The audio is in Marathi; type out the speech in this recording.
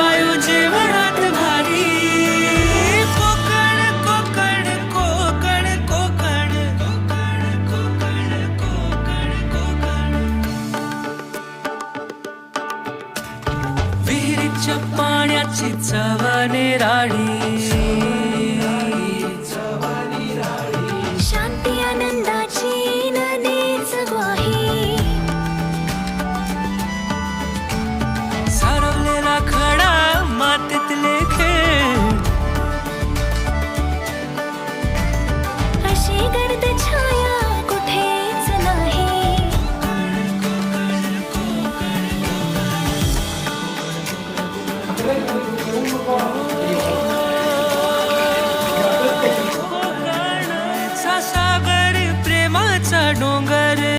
वायू जीवनात भारी. कोकण कोकण कोकण कोकण. कोकण पाण्याची चवने राणी. நடுங்க